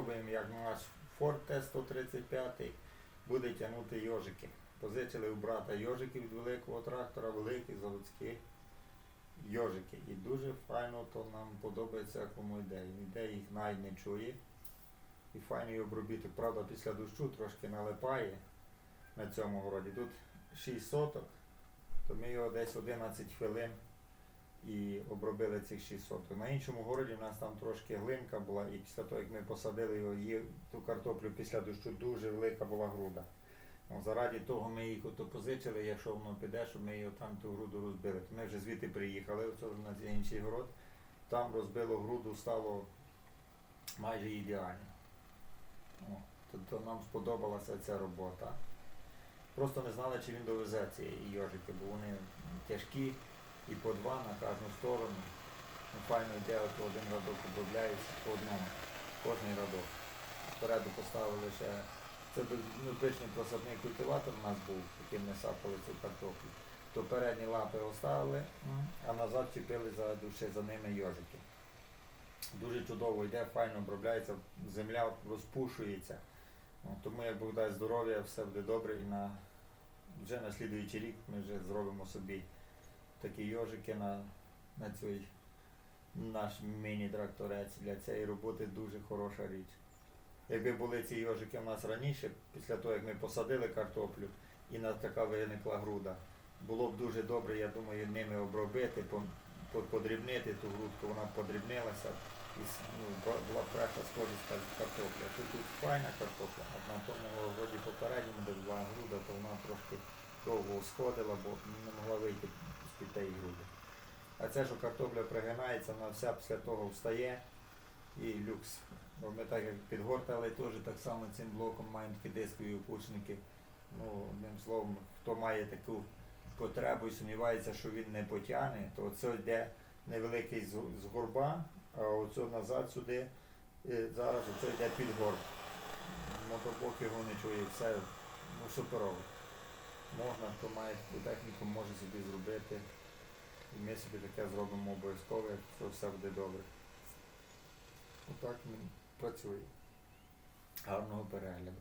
Пробуємо, як наш Ford T-135 буде тягнути йожики. Позичили у брата йожики від великого трактора, великі заводські йожики. І дуже файно то нам подобається, кому йде. Він йде, їх най не чує. І файний обробіток. Правда, після дощу трошки налипає на цьому городі. Тут 6 соток, то ми його десь 11 хвилин і обробили цих 6 соток. На іншому городі в нас там трошки глинка була, і після того, як ми посадили його, її, ту картоплю після дощу дуже велика була груда. Ну, заради того ми їх ото позичили, якщо воно піде, щоб ми його там ту груду розбили. То ми вже звідти приїхали, оце на інший город. Там розбило груду, стало майже ідеально. О, тобто нам сподобалася ця робота. Просто не знали, чи він довезе ці йожики, бо вони тяжкі і по два на кожну сторону. Ну, файно йде, один радок обробляється по одному, кожний радок. Спереду поставили ще, це ну, пишний просадний культиватор у нас був, яким ми сапали цю картоплю. То передні лапи оставили, а назад чіпили за ще за ними йожики. Дуже чудово йде, файно обробляється, земля розпушується. Ну, Тому як Бог дасть здоров'я, все буде добре і на вже на слідуючий рік ми вже зробимо собі такі йожики на, на цей наш міні-тракторець. Для цієї роботи дуже хороша річ. Якби були ці йожики в нас раніше, після того як ми посадили картоплю і на така виникла груда, було б дуже добре, я думаю, ними обробити, по- по- подрібнити ту грудку, вона подрібнилася і ну, була б краща схожість картопля. Тут, тут файна картопля, а на тому вроді попередньому, де була груда, то вона трошки довго сходила, бо не могла вийти з-під тієї груди. А це, що картопля пригинається, вона вся після того встає і люкс. Бо ми так як підгортали теж так само цим блоком маємо такі дискові опучники. Ну, одним словом, хто має таку потребу і сумнівається, що він не потягне, то це йде невеликий з, горба, а оце назад сюди, е, зараз оце йде під горб. Мотоблок його не чує, все ну, суперово. Можна, хто має таку техніку, може собі зробити. І ми собі таке зробимо обов'язково, якщо все буде добре. Отак ми працюємо. Гарного перегляду.